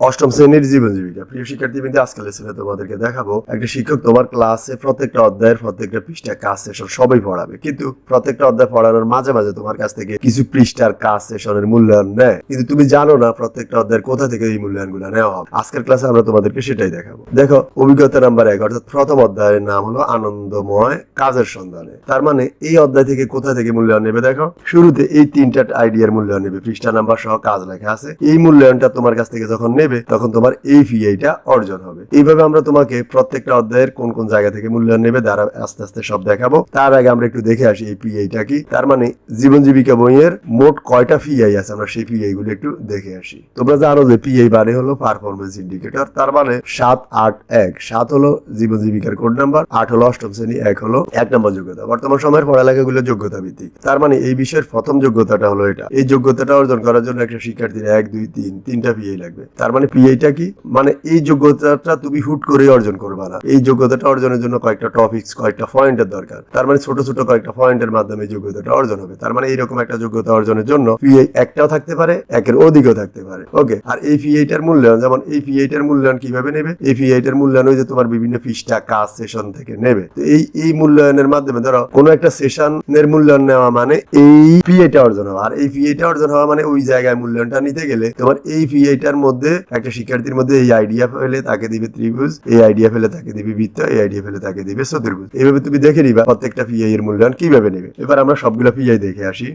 অষ্টম শ্রেণির জীবন জীবিকা প্রিয় শিক্ষার্থী বিন্দু আজকাল লেসনে তোমাদেরকে দেখাবো, একটা শিক্ষক তোমার ক্লাসে প্রত্যেকটা অধ্যায়ের প্রত্যেকটা পৃষ্ঠা কাজ সেশন সবই পড়াবে। কিন্তু প্রত্যেকটা অধ্যায় পড়ানোর মাঝে মাঝে তোমার কাছ থেকে কিছু পৃষ্ঠার কাজ সেশনের মূল্যায়ন নেয়। কিন্তু তুমি জানো না প্রত্যেকটা অধ্যায়ের কোথা থেকে এই মূল্যায়নগুলো নেওয়া হবে। আজকের ক্লাসে আমরা তোমাদেরকে সেটাই দেখাবো। দেখো, অভিজ্ঞতা নাম্বার এক, অর্থাৎ প্রথম অধ্যায়ের নাম হলো আনন্দময় কাজের সন্ধানে। তার মানে এই অধ্যায় থেকে কোথা থেকে মূল্যায়ন নেবে দেখো? শুরুতে এই তিনটা আইডিয়ার মূল্যায়ন নেবে। পৃষ্ঠা নাম্বার সহ কাজ লেখা আছে। এই মূল্যায়নটা তোমার কাছ থেকে যখন নেবে তখন তোমার এই ফিআইটা অর্জন হবে। এইভাবে আমরা তোমাকে প্রত্যেকটা অধ্যায়ের কোন কোন জায়গা থেকে মূল্যায়ন নেবে দ্বারা আস্তে আস্তে সব দেখাবো। তার আগে আমরা একটু দেখে আসি এই পিআইটা কি। তার মানে জীবন জীবিকা বইয়ের মোট কয়টা পিআই আছে, আমরা সেই পিআই গুলো একটু দেখে আসি। তোমরা জানো যে পিআই মানে হলো পারফরমেন্স ইন্ডিকেটর তার মানে সাত, আট, এক। সাত হলো জীবন জীবিকার কোড নাম্বার আট হলো অষ্টম শ্রেণি, এক হলো এক নম্বর যোগ্যতা। বর্তমান সময়ের পড়ালেখাগুলো যোগ্যতা ভিত্তিক তার মানে এই বিষয়ের প্রথম যোগ্যতাটা হলো এটা। এই যোগ্যতাটা অর্জন করার জন্য একটা শিক্ষার্থীর এক, দুই, তিন, তিনটা পিআই লাগবে। তার মানে পিআইটা কি? মানে এই যোগ্যতাটা তুমি হুট করে অর্জন করবা না। এই যোগ্যতাটা অর্জনের জন্য কয়েকটা টপিকস কয়েকটা পয়েন্টের দরকার। তার মানে ছোট ছোট কয়েকটা পয়েন্টের মাধ্যমে যোগ্যতাটা অর্জন হবে। তার মানে এইরকম একটা যোগ্যতা অর্জনের জন্য পিআই একটাও থাকতে পারে, একের অধিকও থাকতে পারে। ওকে আর এই পিআইটার মূল্যায়ন, যেমন এই পিআইটার মূল্যায়ন কীভাবে নেবে? এই পিআইটার মূল্যায়ন ওই যে তোমার বিভিন্ন পৃষ্ঠা, কাজ সেশন থেকে নেবে। তো এই এই মূল্যায়নের মাধ্যমে ধরো, কোনো একটা সেশনের মূল্যায়ন নেওয়া মানে এই পিআইটা অর্জন হওয়া। আর এই পিআইটা অর্জন হওয়া মানে ওই জায়গায় মূল্যায়নটা নিতে গেলে তোমার এই পিআইটার মধ্যে একটা শিক্ষার্থীর মধ্যে এই আইডিয়া ফেলে তাকে দিবে ত্রিভুজ, এই আইডিয়া ফেলে তাকে দিবে বৃত্ত, এই আইডিয়া ফেলে তাকে দিবে চতুর্ভুজ। এইভাবে তুমি দেখে নিবা প্রত্যেকটা পিআই এর মূল্যায়ন কীভাবে নেবে। এবার আমরা সবগুলো পিআই দেখে আসি।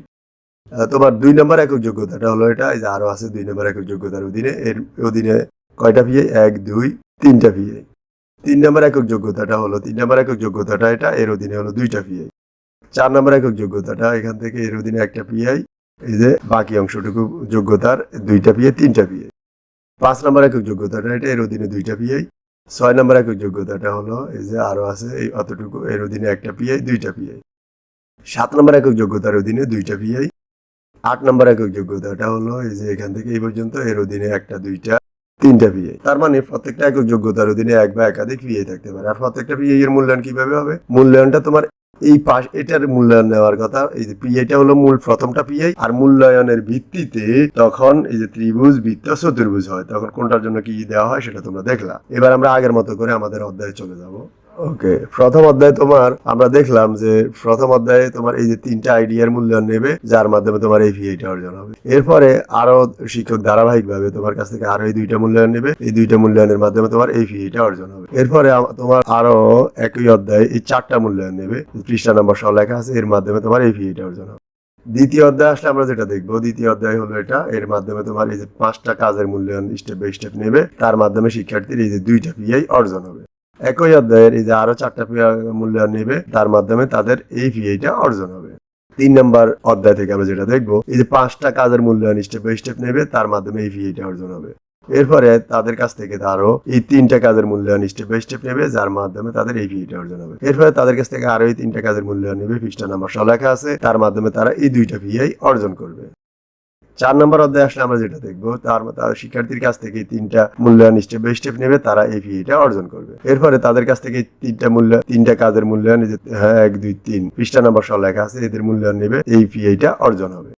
তোমার দুই নম্বর একক যোগ্যতাটা হলো এটা যে আরও আছে দুই নম্বর একক যোগ্যতার অধীনে। এর অধীনে কয়টা পিআই এক, দুই, তিনটা পিআই তিন নম্বর একক যোগ্যতাটা হলো, তিন নম্বর একক যোগ্যতাটা এটা, এর অধীনে হলো দুইটা পিআই চার নম্বর একক যোগ্যতাটা, এখান থেকে এর অধীনে একটা পিআই এই যে বাকি অংশটুকু যোগ্যতার দুইটা পিআই তিনটা পিআই পাঁচ নম্বর একক যোগ্যতাটা এটা এর অধীনে দুইটা পিআই ছয় নম্বর একক যোগ্যতাটা হলো এই যে আরও আছে এই অতটুকু এর অধীনে একটা পিআই দুইটা পিআই সাত নম্বর একক যোগ্যতার অধীনে দুইটা পিআই আট নম্বর একক যোগ্যতাটা হলো এই যে এখান থেকে এই পর্যন্ত এর অধীনে একটা, দুইটা, তিনটা পিআই তার মানে প্রত্যেকটা একক যোগ্যতার অধীনে এক বা একাধিক পিআই থাকতে পারে। আর প্রত্যেকটা পিআই এর মূল্যায়ন কীভাবে হবে? মূল্যায়নটা তোমার এই পাশ, এটার মূল্যায়ন নেওয়ার কথা। এই যে পিআইটা হলো মূল, প্রথমটা পিআই আর মূল্যায়নের ভিত্তিতে তখন এই যে ত্রিভুজ বৃত্ত চতুর্ভুজ হয়। তখন কোনটার জন্য কি দেওয়া হয় সেটা তোমরা দেখলা। এবার আমরা আগের মতো করে আমাদের অধ্যায়ে চলে যাব। ওকে প্রথম অধ্যায়ে তোমার, আমরা দেখলাম যে প্রথম অধ্যায়ে তোমার এই যে তিনটা আইডিয়ার মূল্যায়ন নেবে, যার মাধ্যমে তোমার এই ভিআইটা অর্জন হবে। এরপরে আরও শিক্ষক তোমার কাছ থেকে আরও এই দুইটা মূল্যায়ন নেবে, এই দুইটা মূল্যায়নের মাধ্যমে তোমার এই ভিআইটা অর্জন হবে। এরপরে তোমার আরও একই অধ্যায়ে এই চারটা মূল্যায়ন নেবে পৃষ্ঠা নম্বর সহ লেখা আছে, এর মাধ্যমে তোমার এই ভিআইটা অর্জন হবে। দ্বিতীয় অধ্যায় আসলে আমরা যেটা দেখব, দ্বিতীয় অধ্যায় হলো এটা, এর মাধ্যমে তোমার এই যে পাঁচটা কাজের মূল্যায়ন স্টেপ বাই স্টেপ নেবে, তার মাধ্যমে শিক্ষার্থীর এই যে দুইটা পিআই অর্জন হবে। একই অধ্যায়ের এই যে আরও চারটা পিআই মূল্যায়ন নেবে, তার মাধ্যমে তাদের এই পিআইটা অর্জন হবে। তিন নম্বর অধ্যায় থেকে আমরা যেটা দেখব, এই যে পাঁচটা কাজের মূল্যায়ন স্টেপ বাই স্টেপ নেবে, তার মাধ্যমে এই পিআইটা অর্জন হবে। এরপরে তাদের কাছ থেকে আরও এই তিনটা কাজের মূল্যায়ন স্টেপ বাই স্টেপ নেবে, যার মাধ্যমে তাদের এই পিআইটা অর্জন হবে। এরপরে তাদের কাছ থেকে আরও এই তিনটা কাজের মূল্যায়ন নেবে, পৃষ্ঠা নাম্বার লেখা আছে, তার মাধ্যমে তারা এই দুইটা পিআই অর্জন করবে। চার নম্বর অধ্যায় আসলে আমরা যেটা দেখব, তার তার শিক্ষার্থীর কাছ থেকে তিনটা মূল্যায়ন স্টেপ বাই স্টেপ নেবে, তারা এই পিএটা অর্জন করবে। এরপরে তাদের কাছ থেকে তিনটা মূল্য, তিনটা কাজের মূল্যায়ন হ্যাঁ এক, দুই, তিন, পৃষ্ঠা নম্বর সহ লেখা আছে, এদের মূল্যায়ন নেবে, এই পিএটা অর্জন হবে।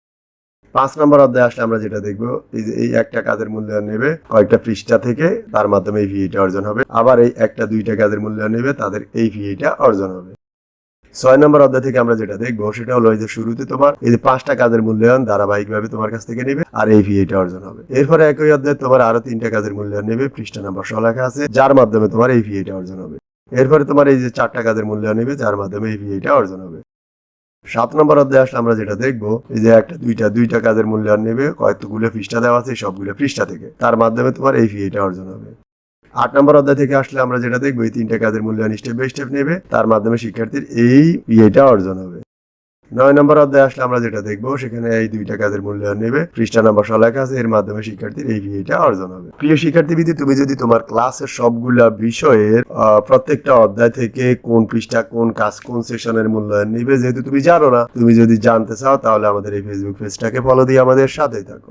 পাঁচ নম্বর অধ্যায় আসলে আমরা যেটা দেখব, এই যে এই একটা কাজের মূল্যায়ন নেবে কয়েকটা পৃষ্ঠা থেকে, তার মাধ্যমে এই ভিএটা অর্জন হবে। আবার এই একটা, দুইটা কাজের মূল্যায়ন নেবে, তাদের এই ভিএটা অর্জন হবে। ছয় নম্বর অধ্যায় থেকে আমরা যেটা দেখব, সেটা হলো এই যে শুরুতে তোমার এই যে পাঁচটা কাজের মূল্যায়ন ধারাবাহিক ভাবে তোমার কাছ থেকে নেবে আর এই ভিএটা অর্জন হবে। এরপরে একই অধ্যায় তোমার আরও তিনটা কাজের মূল্যায়ন নেবে, পৃষ্ঠা নাম্বার সহ লেখা আছে, যার মাধ্যমে তোমার এই ভিএটা অর্জন হবে। এরপরে তোমার এই যে চারটা কাজের মূল্যায়ন নেবে, যার মাধ্যমে এই ভিএটা অর্জন হবে। সাত নম্বর অধ্যায় আসলে আমরা যেটা দেখব, এই যে একটা, দুইটা দুইটা কাজের মূল্যায়ন নেবে, কয়েকগুলো পৃষ্ঠা দেওয়া আছে, সবগুলো পৃষ্ঠা থেকে। তার মাধ্যমে তোমার এই ভিএটা অর্জন হবে। আট নম্বর অধ্যায় থেকে আসলে আমরা যেটা দেখব, এই তিনটা কাজের মূল্যায়ন স্টেপ বাই স্টেপ নেবে, তার মাধ্যমে শিক্ষার্থীর এই ইয়েটা অর্জন হবে। নয় নম্বর অধ্যায় আসলে আমরা যেটা দেখব, সেখানে এই দুইটা কাজের মূল্যায়ন নেবে। পৃষ্ঠা নাম্বার লেখা আছে, এর মাধ্যমে শিক্ষার্থীর এই বিয়েটা অর্জন হবে। প্রিয় শিক্ষার্থীবিধি তুমি যদি তোমার ক্লাসের সবগুলা বিষয়ের প্রত্যেকটা অধ্যায় থেকে কোন পৃষ্ঠা, কোন কাজ, কোন সেশনের মূল্যায়ন নিবে, যেহেতু তুমি জানো না, তুমি যদি জানতে চাও, তাহলে আমাদের এই ফেসবুক পেজটাকে ফলো দিয়ে আমাদের সাথেই থাকো।